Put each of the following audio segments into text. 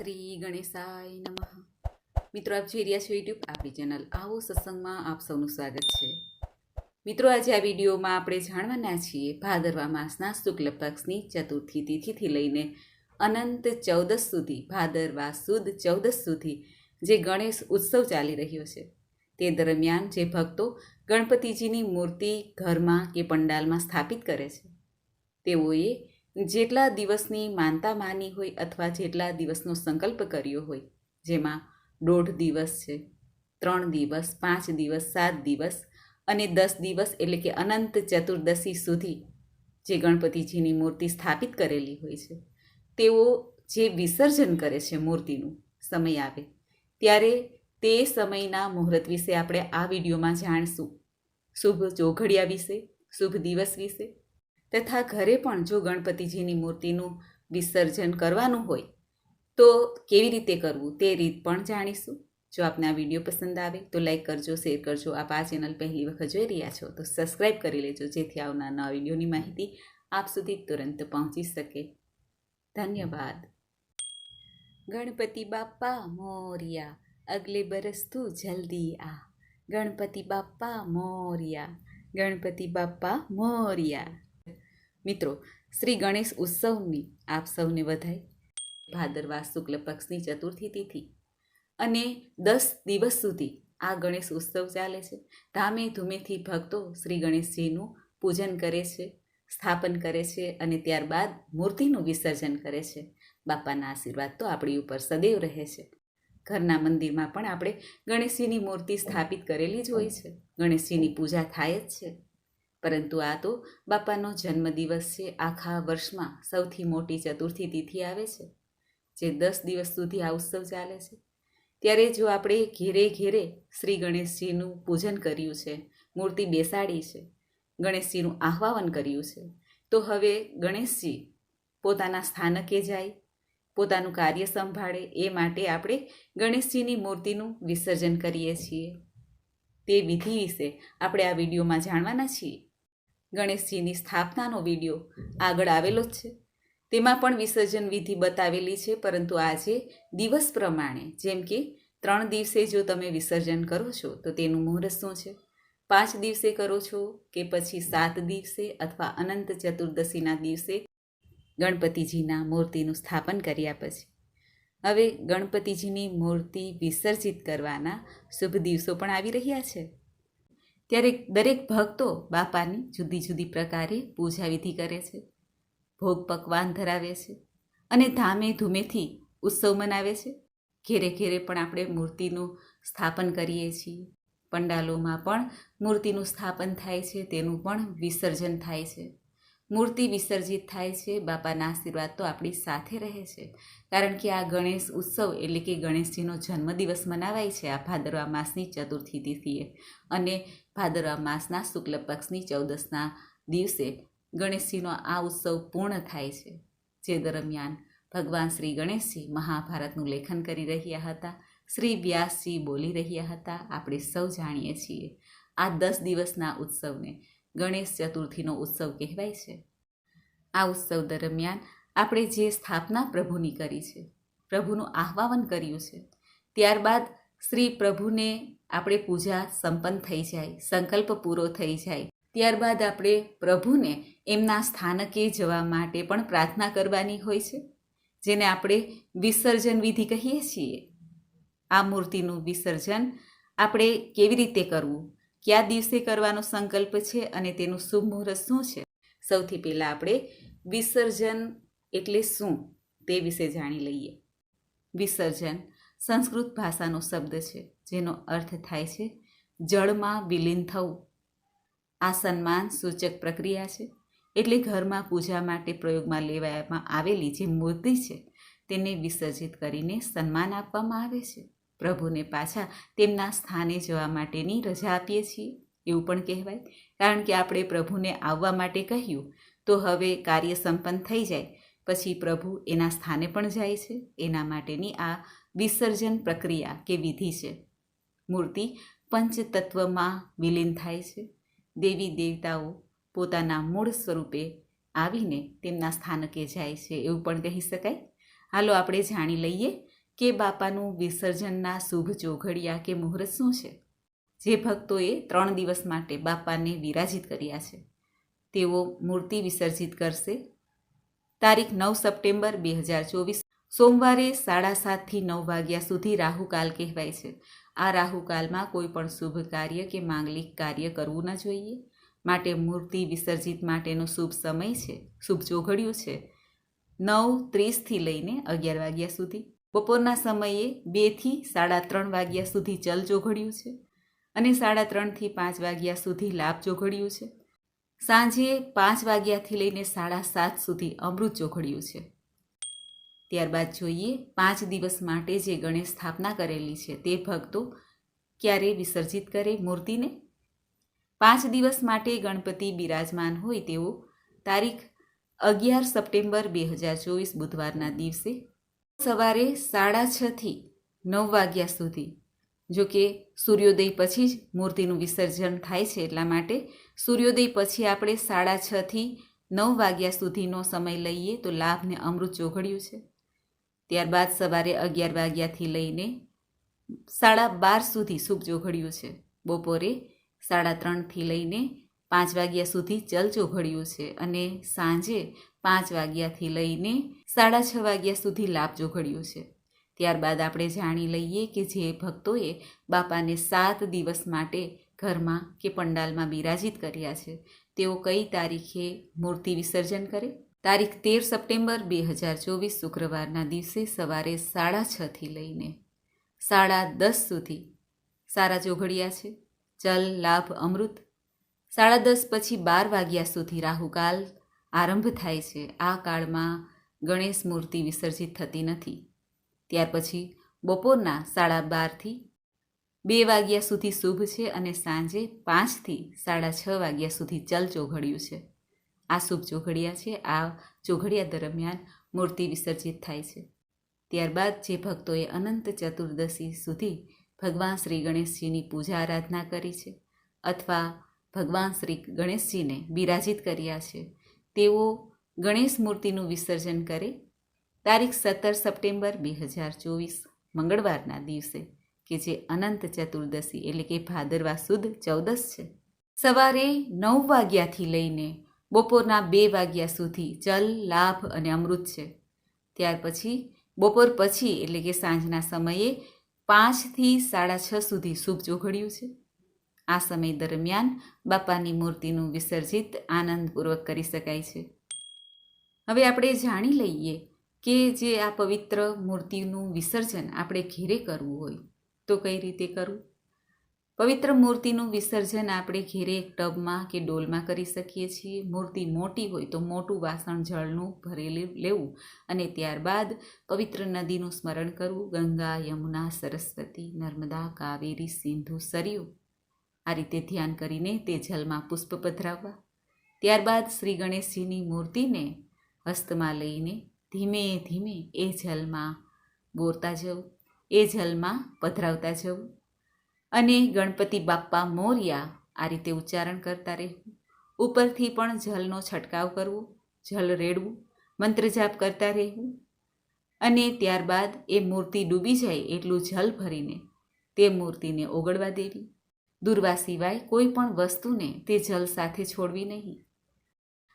શ્રી ગણેશાય નમઃ. મિત્રો, આપ જોઈ રહ્યા છો યુટ્યુબ આપણી ચેનલ આવો સત્સંગમાં આપ સૌનું સ્વાગત છે. મિત્રો, આજે આ વિડીયોમાં આપણે જાણવાના છીએ ભાદરવા માસના શુક્લ પક્ષની ચતુર્થી તિથિથી લઈને અનંત ચૌદસ સુધી, ભાદરવા સુદ ચૌદસ સુધી જે ગણેશ ઉત્સવ ચાલી રહ્યો છે. તે દરમિયાન જે ભક્તો ગણપતિજીની મૂર્તિ ઘરમાં કે પંડાલમાં સ્થાપિત કરે છે. તેઓએ જેટલા દિવસની માનતા માની હોય અથવા જેટલા દિવસનો સંકલ્પ કર્યો હોય, જેમાં દોઢ દિવસ છે, ત્રણ દિવસ, પાંચ દિવસ, સાત દિવસ અને દસ દિવસ એટલે કે અનંત ચતુર્દશી સુધી જે ગણપતિજીની મૂર્તિ સ્થાપિત કરેલી હોય છે, તેઓ જે વિસર્જન કરે છે મૂર્તિનું સમય આવે, ત્યારે તે સમયના મુહૂર્ત વિશે આપણે આ વિડીયોમાં જાણીશું. શુભ ચોઘડિયા વિશે, શુભ દિવસ વિશે તથા ઘરે પણ જો ગણપતિજીની મૂર્તિનું વિસર્જન કરવાનું હોય, તો કેવી રીતે કરવું તે રીત પણ જાણીશું. જો આપને આ વીડિયો પસંદ આવે, તો લાઈક કરજો, શેર કરજો. આપ આ ચેનલ પહેલી વખત જોઈ રહ્યા છો, તો સબસ્ક્રાઈબ કરી લેજો, જેથી આવનાર નવા વિડીયોની માહિતી આપ સુધી તુરંત પહોંચી શકે. ધન્યવાદ. ગણપતિ બાપ્પા મોરિયા, અગલે બરસ તું જલ્દી આ. ગણપતિ બાપ્પા મોરિયા, ગણપતિ બાપ્પા મોરિયા. મિત્રો, શ્રી ગણેશ ઉત્સવની આપ સૌને વધાય ભાદરવા શુક્લ પક્ષની ચતુર્થી તિથિ. અને દસ દિવસ સુધી આ ગણેશ ઉત્સવ ચાલે છે. ધામે ધૂમેથી ભક્તો શ્રી ગણેશજીનું પૂજન કરે છે, સ્થાપન કરે છે અને ત્યારબાદ મૂર્તિનું વિસર્જન કરે છે. બાપાના આશીર્વાદ તો આપણી ઉપર સદૈવ રહે છે. ઘરના મંદિરમાં પણ આપણે ગણેશજીની મૂર્તિ સ્થાપિત કરેલી જ હોય છે. ગણેશજીની પૂજા થાય જ છે. પરંતુ આ તો બાપાનો જન્મદિવસ છે. આખા વર્ષમાં સૌથી મોટી ચતુર્થી તિથિ આવે છે, જે દસ દિવસ સુધી આ ઉત્સવ ચાલે છે. ત્યારે જો આપણે ઘેરે ઘેરે શ્રી ગણેશજીનું પૂજન કર્યું છે, મૂર્તિ બેસાડી છે, ગણેશજીનું આહ્વાન કર્યું છે, તો હવે ગણેશજી પોતાના સ્થાનકે જાય, પોતાનું કાર્ય સંભાળે, એ માટે આપણે ગણેશજીની મૂર્તિનું વિસર્જન કરીએ છીએ. તે વિધિ વિશે આપણે આ વિડીયોમાં જાણવાના છીએ. ગણેશજીની સ્થાપનાનો વીડિયો આગળ આવેલો છે. તેમાં પણ વિસર્જન વિધિ બતાવેલી છે, પરંતુ આજે દિવસ પ્રમાણે, જેમ કે ત્રણ દિવસે જો તમે વિસર્જન કરો છો, તો તેનું મુહૂર્ત શું છે? પાંચ દિવસે કરો છો કે પછી સાત દિવસે અથવા અનંત ચતુર્દશીના દિવસે? ગણપતિજીના મૂર્તિનું સ્થાપન કર્યા પછી. હવે ગણપતિજીની મૂર્તિ વિસર્જિત કરવાના શુભ દિવસો પણ આવી રહ્યા છે. ત્યારે દરેક ભક્તો બાપાની જુદી જુદી પ્રકારે પૂજા વિધિ કરે છે. ભોગ પકવાન ધરાવે છે અને ધામે ધૂમેથી ઉત્સવ મનાવે છે. ઘેરે ઘેરે પણ આપણે મૂર્તિનું સ્થાપન કરીએ છીએ. પંડાલોમાં પણ મૂર્તિનું સ્થાપન થાય છે, તેનું પણ વિસર્જન થાય છે. મૂર્તિ વિસર્જિત થાય છે, બાપાના આશીર્વાદ તો આપણી સાથે રહે છે. કારણ કે આ ગણેશ ઉત્સવ એટલે કે ગણેશજીનો જન્મદિવસ મનાવાય છે આ ભાદરવા માસની ચતુર્થી તિથિએ. અને ભાદરવા માસના શુક્લ પક્ષની ચૌદસના દિવસે ગણેશજીનો આ ઉત્સવ પૂર્ણ થાય છે. જે દરમિયાન ભગવાન શ્રી ગણેશજી મહાભારતનું લેખન કરી રહ્યા હતા, શ્રી વ્યાસજી બોલી રહ્યા હતા, આપણે સૌ જાણીએ છીએ. આ દસ દિવસના ઉત્સવને ગણેશ ચતુર્થીનો ઉત્સવ કહેવાય છે. આ ઉત્સવ દરમિયાન આપણે જે સ્થાપના પ્રભુની કરી છે, પ્રભુનું આહ્વાન કર્યું છે, ત્યારબાદ શ્રી પ્રભુને આપણે પૂજા સંપન્ન થઈ જાય, સંકલ્પ પૂરો થઈ જાય, ત્યારબાદ આપણે પ્રભુને એમના સ્થાનકે જવા માટે પણ પ્રાર્થના કરવાની હોય છે, જેને આપણે વિસર્જન વિધિ કહીએ છીએ. આ મૂર્તિનું વિસર્જન આપણે કેવી રીતે કરવું? કયા દિવસે કરવાનો સંકલ્પ છે અને તેનું શુભ મુહૂર્ત શું છે? સૌથી પહેલાં આપણે વિસર્જન એટલે શું તે વિશે જાણી લઈએ. વિસર્જન સંસ્કૃત ભાષાનો શબ્દ છે, જેનો અર્થ થાય છે જળમાં વિલીન થવું. આ સન્માન સૂચક પ્રક્રિયા છે, એટલે ઘરમાં પૂજા માટે પ્રયોગમાં લેવામાં આવેલી જે મૂર્તિ છે, તેને વિસર્જિત કરીને સન્માન આપવામાં આવે છે. પ્રભુને પાછા તેમના સ્થાને જવા માટેની રજા આપીએ છીએ, એવું પણ કહેવાય. કારણ કે આપણે પ્રભુને આવવા માટે કહ્યું, તો હવે કાર્ય સંપન્ન થઈ જાય. પછી પ્રભુ એના સ્થાને પણ જાય છે. એના માટેની આ વિસર્જન પ્રક્રિયા કે વિધિ છે. મૂર્તિ પંચતત્વમાં વિલીન થાય છે. દેવી દેવતાઓ પોતાના મૂળ સ્વરૂપે આવીને તેમના સ્થાનકે જાય છે, એવું પણ કહી શકાય. હાલો આપણે જાણી લઈએ કે બાપાનું વિસર્જનના શુભ ચોઘડિયા કે મુહૂર્ત શું છે? જે ભક્તોએ ત્રણ દિવસ માટે બાપાને વિરાજિત કર્યા છે. તેઓ મૂર્તિ વિસર્જિત કરશે. તારીખ નવ સપ્ટેમ્બર બે હજાર ચોવીસ, સોમવારે સાડા સાતથી નવ વાગ્યા સુધી રાહુકાલ કહેવાય છે. આ રાહુકાલમાં કોઈ પણ શુભ કાર્ય કે માંગલિક કાર્ય કરવું ન જોઈએ. માટે મૂર્તિ વિસર્જિત માટેનો શુભ સમય છે, શુભ ચોઘડિયું છે. નવ ત્રીસથી લઈને અગિયાર વાગ્યા સુધી. બપોરના સમયે બેથી સાડા ત્રણ વાગ્યા સુધી ચલ જોઘડ્યું છે અને સાડા ત્રણથી પાંચ વાગ્યા સુધી લાભ જોઘડ્યું છે. સાંજે પાંચ વાગ્યાથી લઈને સાડા સાત સુધી અમૃત જોગડ્યું છે. ત્યારબાદ જોઈએ પાંચ દિવસ માટે જે ગણેશ સ્થાપના કરેલી છે તે ભક્તો ક્યારે વિસર્જિત કરે મૂર્તિને? પાંચ દિવસ માટે ગણપતિ બિરાજમાન હોય તેવો તારીખ અગિયાર સપ્ટેમ્બર બે હજાર ચોવીસ બુધવારના દિવસે સવારે સાડા છથી નવ વાગ્યા સુધી. જો કે સૂર્યોદય પછી જ મૂર્તિનું વિસર્જન થાય છે એટલા માટે સૂર્યોદય પછી આપણે સાડા છથી નવ વાગ્યા સુધીનો સમય લઈએ તો લાભને અમૃત ચોઘડ્યું છે. ત્યારબાદ સવારે અગિયાર વાગ્યાથી લઈને સાડા બાર સુધી શુભ ચોઘડ્યું છે. બપોરે સાડા ત્રણથી લઈને પાંચ વાગ્યા સુધી ચલ ચોઘડ્યું છે અને સાંજે પાંચ વાગ્યાથી લઈને સાડા છ વાગ્યા સુધી લાભ જોઘડ્યું છે. ત્યારબાદ આપણે જાણી લઈએ કે જે ભક્તોએ બાપાને સાત દિવસ માટે ઘરમાં કે પંડાલમાં બિરાજિત કર્યા છે, તેઓ કઈ તારીખે મૂર્તિ વિસર્જન કરે? તારીખ તેર સપ્ટેમ્બર બે હજાર ચોવીસ શુક્રવારના દિવસે સવારે સાડા છથી લઈને સાડા દસ સુધી સારા જોઘડિયા છે. ચલ લાભ, અમૃત સાડા દસ પછી બાર વાગ્યા સુધી રાહુકાલ આરંભ થાય છે. આ કાળમાં ગણેશ મૂર્તિ વિસર્જિત થતી નથી. ત્યાર પછી બપોરના સાડા બારથી બે વાગ્યા સુધી શુભ છે અને સાંજે પાંચથી સાડા છ વાગ્યા સુધી ચલ ચોઘડિયું છે. આ શુભ ચોઘડિયા છે. આ ચોઘડિયા દરમિયાન મૂર્તિ વિસર્જિત થાય છે. ત્યારબાદ જે ભક્તોએ અનંત ચતુર્દશી સુધી ભગવાન શ્રી ગણેશજીની પૂજા આરાધના કરી છે અથવા ભગવાન શ્રી ગણેશજીને બિરાજિત કર્યા છે. તેઓ ગણેશ મૂર્તિનું વિસર્જન કરે. તારીખ સત્તર સપ્ટેમ્બર બે હજાર ચોવીસ, મંગળવારના દિવસે, કે જે અનંત ચતુર્દશી એટલે કે ભાદરવા સુદ ચૌદસ છે. સવારે નવ વાગ્યાથી લઈને બપોરના બે વાગ્યા સુધી જલ, લાભ અને અમૃત છે. ત્યાર પછી બપોર પછી એટલે કે સાંજના સમયે પાંચથી સાડા છ સુધી શુભ ચોઘડ્યું છે. આ સમય દરમિયાન બાપાની મૂર્તિનું વિસર્જિત આનંદપૂર્વક કરી શકાય છે. હવે આપણે જાણી લઈએ કે જે આ પવિત્ર મૂર્તિનું વિસર્જન આપણે ઘેરે કરવું હોય તો કઈ રીતે કરવું? પવિત્ર મૂર્તિનું વિસર્જન આપણે ઘેરે એક ટબમાં કે ડોલમાં કરી શકીએ છીએ. મૂર્તિ મોટી હોય તો મોટું વાસણ જળનું ભરેલું લેવું અને ત્યારબાદ પવિત્ર નદીનું સ્મરણ કરવું. ગંગા, યમુના, સરસ્વતી, નર્મદા, કાવેરી, સિંધુ, સરયુ આ રીતે ધ્યાન કરીને તે જલમાં પુષ્પ પધરાવવા. ત્યારબાદ શ્રી ગણેશજીની મૂર્તિને હસ્તમાં લઈને ધીમે ધીમે એ જલમાં બોરતા જવું, એ જલમાં પધરાવતા જવું અને ગણપતિ બાપ્પા મોર્યા આ રીતે ઉચ્ચારણ કરતા રહેવું. ઉપરથી પણ જલનો છંટકાવ કરવો, જલ રેડવું, મંત્ર જાપ કરતા રહેવું અને ત્યારબાદ એ મૂર્તિ ડૂબી જાય એટલું જલ ભરીને તે મૂર્તિને ઓગળવા દેવી. દુર્વા સિવાય કોઈ પણ વસ્તુને તે જલ સાથે છોડવી નહીં.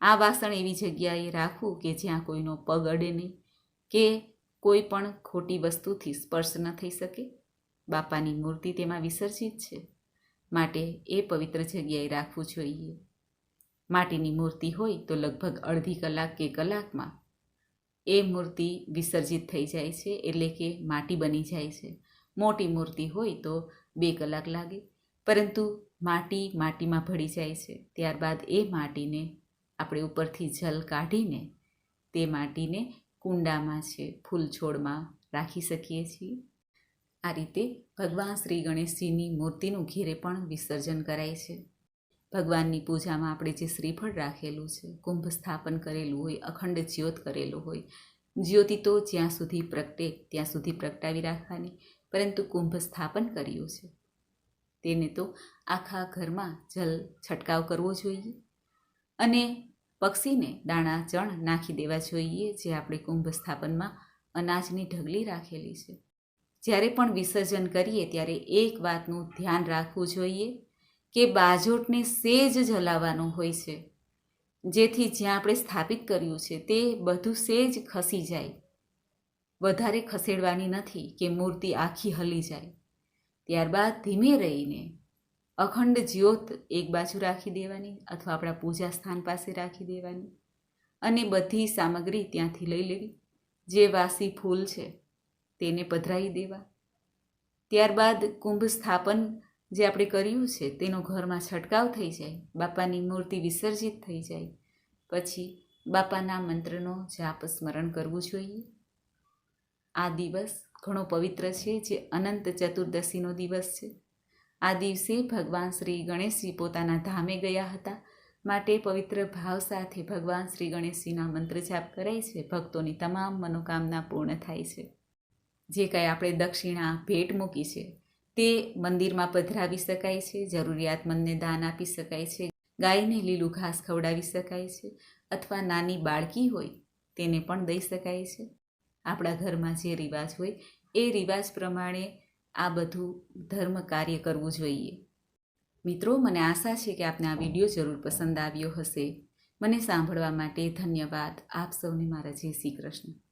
આ વાસણ એવી જગ્યાએ રાખવું કે જ્યાં કોઈનો પગ અડે નહીં, કે કોઈ પણ ખોટી વસ્તુથી સ્પર્શ ન થઈ શકે. બાપાની મૂર્તિ તેમાં વિસર્જિત છે. માટે એ પવિત્ર જગ્યાએ રાખવું જોઈએ. માટીની મૂર્તિ હોય તો લગભગ અડધી કલાક કે કલાકમાં એ મૂર્તિ વિસર્જિત થઈ જાય છે, એટલે કે માટી બની જાય છે. મોટી મૂર્તિ હોય તો બે કલાક લાગે. પરંતુ માટી માટીમાં ભળી જાય છે. ત્યારબાદ એ માટીને આપણે ઉપરથી જલ કાઢીને તે માટીને કુંડામાં છે ફૂલ છોડમાં રાખી શકીએ છીએ. આ રીતે ભગવાન શ્રી ગણેશજીની મૂર્તિનું ઘેરે પણ વિસર્જન કરાય છે. ભગવાનની પૂજામાં આપણે જે શ્રીફળ રાખેલું છે, કુંભ સ્થાપન કરેલું હોય, અખંડ જ્યોત કરેલું હોય, જ્યોતિ તો જ્યાં સુધી પ્રગટે ત્યાં સુધી પ્રગટાવી રાખવાની. પરંતુ કુંભ સ્થાપન કર્યું છે. તેને તો આખા ઘરમાં જલ છંટકાવ કરવો જોઈએ અને પક્ષીને દાણા, ચણ નાખી દેવા જોઈએ, જે આપણે કુંભ સ્થાપનમાં અનાજની ઢગલી રાખેલી છે. જ્યારે પણ વિસર્જન કરીએ, ત્યારે એક વાતનું ધ્યાન રાખવું જોઈએ કે બાજોટને સેજ જલાવવાનો હોય છે, જેથી જ્યાં આપણે સ્થાપિત કર્યું છે, તે બધું સેજ ખસી જાય. વધારે ખસેડવાની નથી કે મૂર્તિ આખી હલી જાય. ત્યારબાદ ધીમે રહીને અખંડ જ્યોત એક બાજુ રાખી દેવાની અથવા આપણા પૂજા સ્થાન પાસે રાખી દેવાની અને બધી સામગ્રી ત્યાંથી લઈ લેવી. જે વાસી ફૂલ છે તેને પધરાવી દેવા. ત્યારબાદ કુંભ સ્થાપન જે આપણે કર્યું છે તેનો ઘરમાં છંટકાવ થઈ જાય, બાપાની મૂર્તિ વિસર્જિત થઈ જાય. પછી બાપાના મંત્રનો જાપ સ્મરણ કરવું જોઈએ. આ દિવસ ઘણો પવિત્ર છે, જે અનંત ચતુર્દશીનો દિવસ છે. આ દિવસે ભગવાન શ્રી ગણેશજી પોતાના ધામે ગયા હતા. માટે પવિત્ર ભાવ સાથે ભગવાન શ્રી ગણેશજીના મંત્ર જાપ કરાય છે. ભક્તોની તમામ મનોકામના પૂર્ણ થાય છે. જે કાંઈ આપણે દક્ષિણા ભેટ મૂકી છે, તે મંદિરમાં પધરાવી શકાય છે જરૂરિયાતમંદને દાન આપી શકાય છે, ગાયને લીલું ઘાસ ખવડાવી શકાય છે, અથવા નાની બાળકી હોય તેને પણ દઈ શકાય છે. આપણા ઘરમાં જે રિવાજ હોય, એ રિવાજ પ્રમાણે આ બધું ધર્મ કાર્ય કરવું જોઈએ. મિત્રો, મને આશા છે કે આપને આ વીડિયો જરૂર પસંદ આવ્યો હશે. મને સાંભળવા માટે ધન્યવાદ. આપ સૌને મારા જય શ્રી કૃષ્ણ.